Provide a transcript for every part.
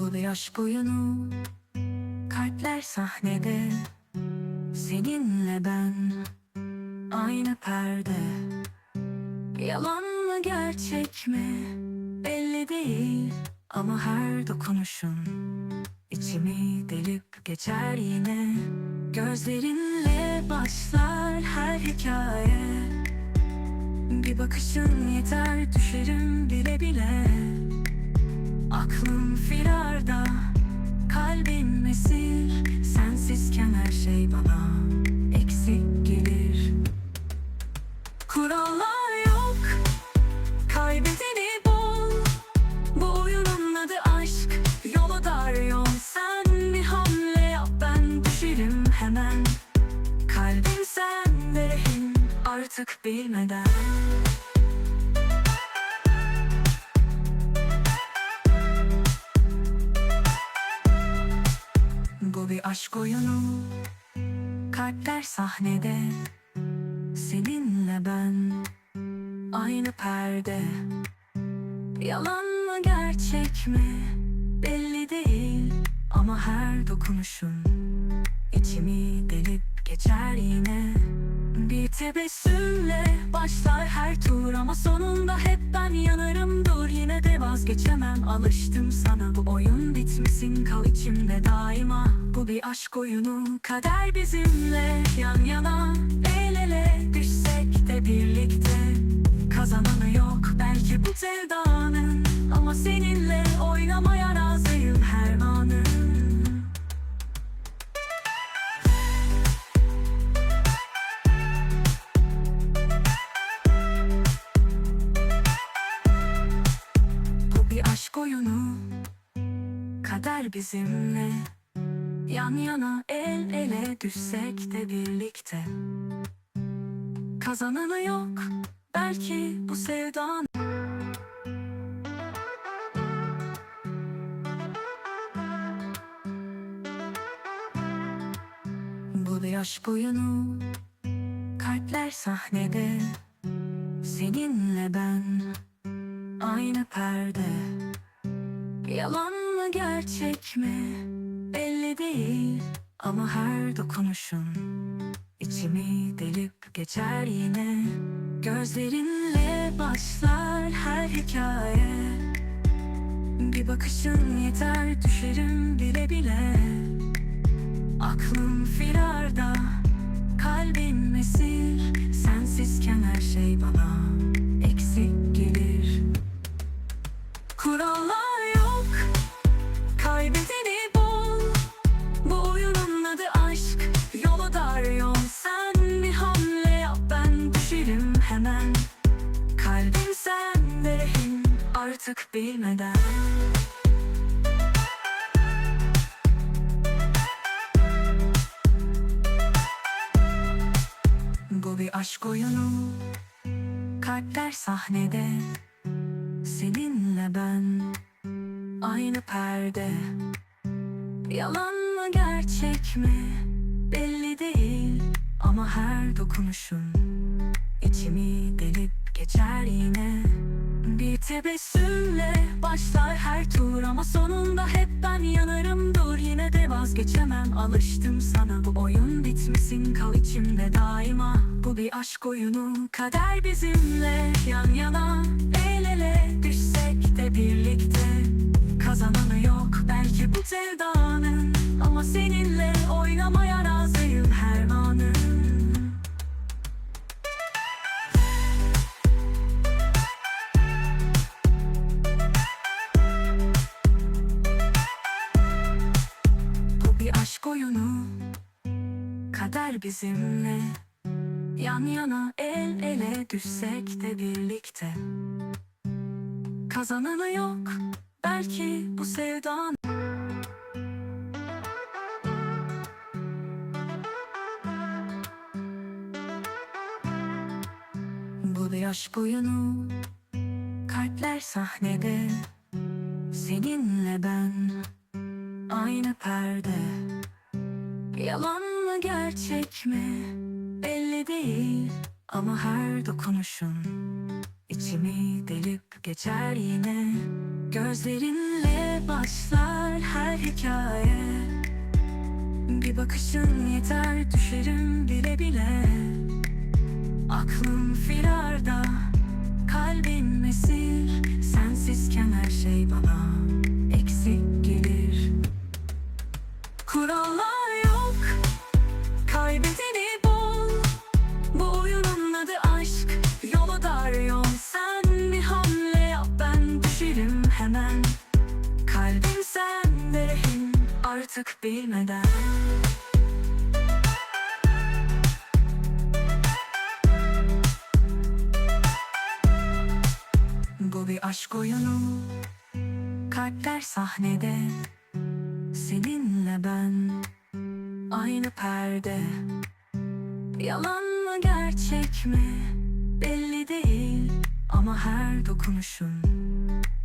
Bu bir aşk oyunu Kalpler sahnede. Seninle ben Aynı perde. Yalan mı gerçek mi? Belli değil Ama her dokunuşun içimi delip geçer yine. Gözlerinle başlar her hikaye. Bir bakışın yeter düşerim bile bile Aklım firarda, kalbim esir. Sensizken her şey bana eksik gelir. Kurallar yok, kaybedeni bol Bu oyunun adı aşk, yolu dar yol. Sen bir hamle yap ben düşerim hemen. Kalbim sende artık bilmeden Bu bir aşk oyunu. Kalpler sahnede. Seninle ben Aynı perde. Yalan mı gerçek mi? Belli değil Ama her dokunuşun içimi delip geçer yine. Bir tebessümle başlar her tur Ama sonunda hep vazgeçemem alıştım sana. Bu oyun bitmesin kal içimde daima. Bu bir aşk oyunu kader bizimle. Yan yana el ele düşsek de birlikte. Kazananı yok belki bu sevdanın. Ama seninle oynamaya razıyım her anın Kader bizimle. Yan yana el ele düşsek de birlikte. Kazananı yok Belki bu sevdan Bu bir aşk oyunu Kalpler sahnede. Seninle ben Aynı perde. Yalan gerçek mi? Belli değil Ama her dokunuşun içimi delip geçer yine. Gözlerinle başlar her hikaye. Bir bakışın yeter düşerim bile bile. Aklım firarda Kalbim esir. Sensizken her şey bana aşk oyunu Kalpler sahnede. Seninle ben Aynı perde. Yalan mı gerçek mi? Belli değil Ama her dokunuşun içimi delip geçer yine Bir tebessümle başlar her tur Ama sonunda hep ben yanarım. Dur Yine de vazgeçemem alıştım sana. Bu oyun bitmesin kal içimde daima. Bu bir aşk oyunu kader bizimle. Yan yana el ele düşsek de birlikte. Kazananı yok belki bu sevdanın. Ama seninle Kader bizimle. Yan yana el ele düşsek de birlikte. Kazananı yok belki bu sevdan Bu bir aşk oyunu Kalpler sahnede. Seninle ben Aynı perde Yalan mı gerçek mi? Belli değil. Ama her dokunuşun içimi delip geçer yine. Gözlerinle başlar her hikaye. Bir bakışın yeter düşerim bile bile. Aklım firarda Kalbim esir. Sensizken her şey bana Eksik gelir. Kurallar aşk oyunu Kalpler sahnede. Seninle ben Aynı perde. Yalan mı gerçek mi? Belli değil Ama her dokunuşun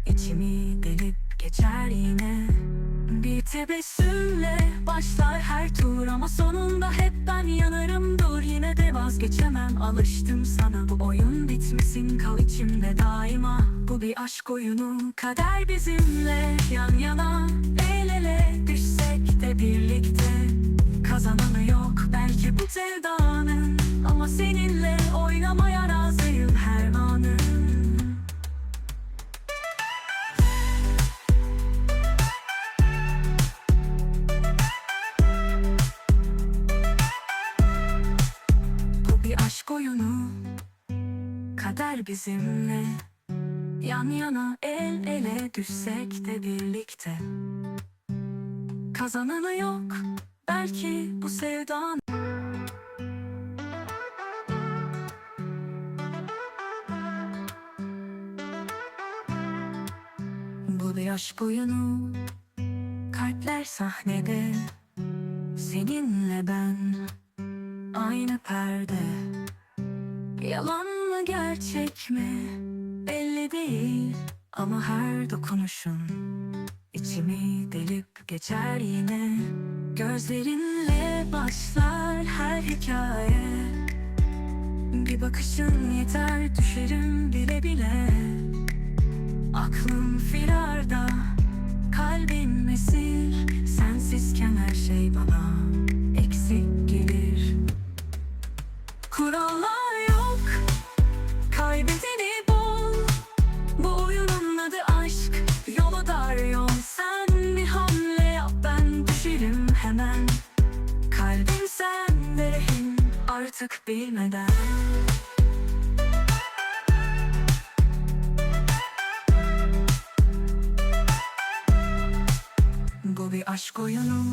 içimi delip geçer yine. Bir tebessümle başlar her tur Ama sonunda hep ben yanarım dur Yine de vazgeçemem alıştım sana. Bu oyun bitmesin kal içimde daima Bu bir aşk oyunu kader bizimle Yan yana. El ele düşsek de birlikte. Kazananı yok belki bu sevdanın. Ama seninle oynamaya razıyım her anın Bu bir aşk oyunu. Kader bizimle Yan yana el ele düşsek de birlikte. Kazananı yok Belki bu sevdan Bu bir aşk oyunu Kalpler sahnede. Seninle ben Aynı perde. Yalan mı gerçek mi değil Ama her dokunuşun içimi delip geçer yine. Gözlerinle başlar her hikaye. Bir bakışın yeter düşerim bile bile. Aklım firarda Kalbim esir. Sensizken her şey bana Eksik gelir. Kurallar Yol Sen bir hamle yap Ben düşerim hemen. Kalbim sende rehin Artık bilmeden. Bu bir aşk oyunu.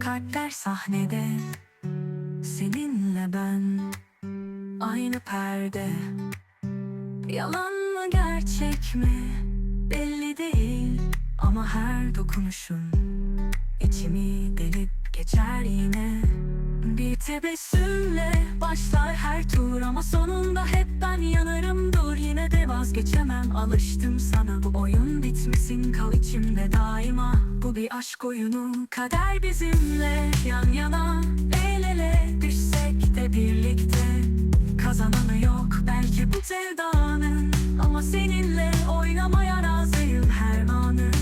Kalpler sahnede. Seninle ben Aynı perde. Yalan mı gerçek mi Belli değil Ama her dokunuşun içimi delip geçer yine. Bir tebessümle başlar her tur Ama sonunda hep ben yanarım dur Yine de vazgeçemem alıştım sana. Bu oyun bitmesin kal içimde daima. Bu bir aşk oyunu kader bizimle. Yan yana el ele düşsek de birlikte Kazananı yok. Belki bu sevdanın Ama seninle oynamaya razıyım her anın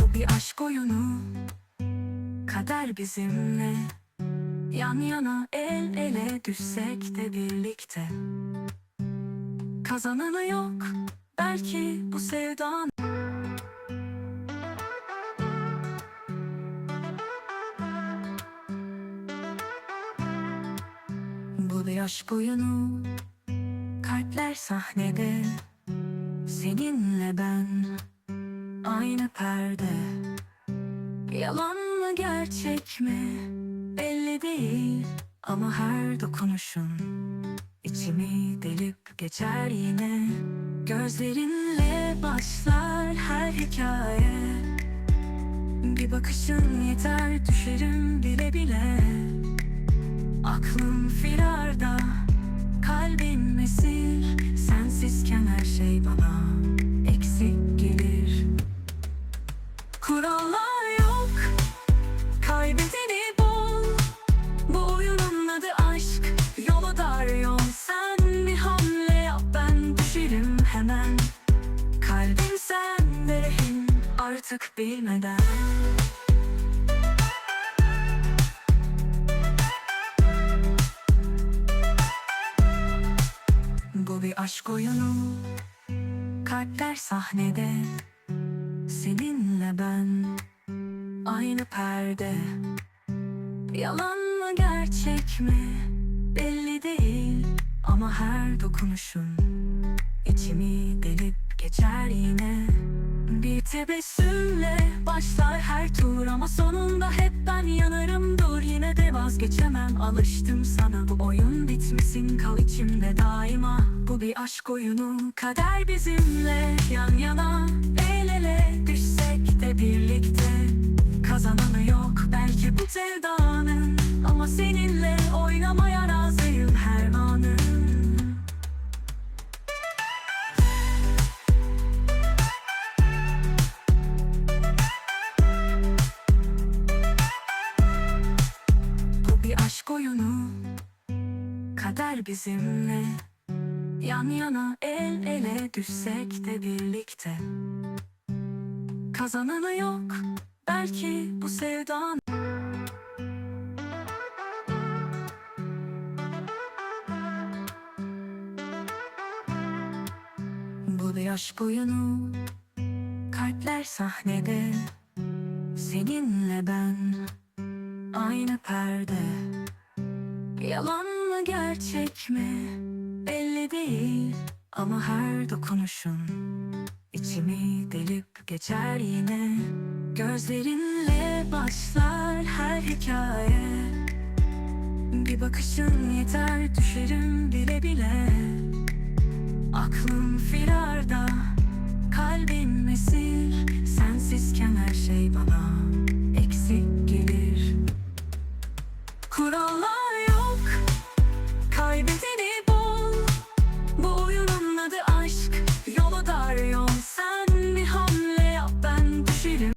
Bu bir aşk oyunu. Kader bizimle. Yan yana el ele düşsek de birlikte. Kazananı yok Belki bu sevdan Bu bir aşk oyunu Kalpler sahnede. Seninle ben Aynı perde. Yalan mı gerçek mi? Belli değil Ama her dokunuşun içimi delip geçer yine Gözlerinle başlar her hikaye. Bir bakışın yeter düşerim bile bile. Aklım firarda Kalbim esir. Sensizken her şey bana Eksik gelir. Kurallar artık bilmeden. Bu bir aşk oyunu. Kalpler sahnede. Seninle ben. Aynı perde. Yalan mı gerçek mi? Belli değil. Ama her dokunuşun içimi delip geçer yine Bir tebessümle başlar her tur Ama sonunda hep ben yanarım. Dur Yine de vazgeçemem. Alıştım sana. Bu oyun bitmesin. Kal içimde daima. Bu bir aşk oyunu. Kader bizimle. Yan yana el ele düşsek de birlikte. Kazananı yok belki bu sevdanın. Ama seninle oynamaya razıyım her anın aşk oyunu Kader bizimle. Yan yana el ele düşsek de birlikte. Kazananı yok Belki bu sevdan Bu bir aşk oyunu Kalpler sahnede. Seninle ben Aynı perde. Yalan mı gerçek mi? Belli değil. Ama her dokunuşun içimi delip geçer yine. Gözlerinle başlar her hikaye. Bir bakışın yeter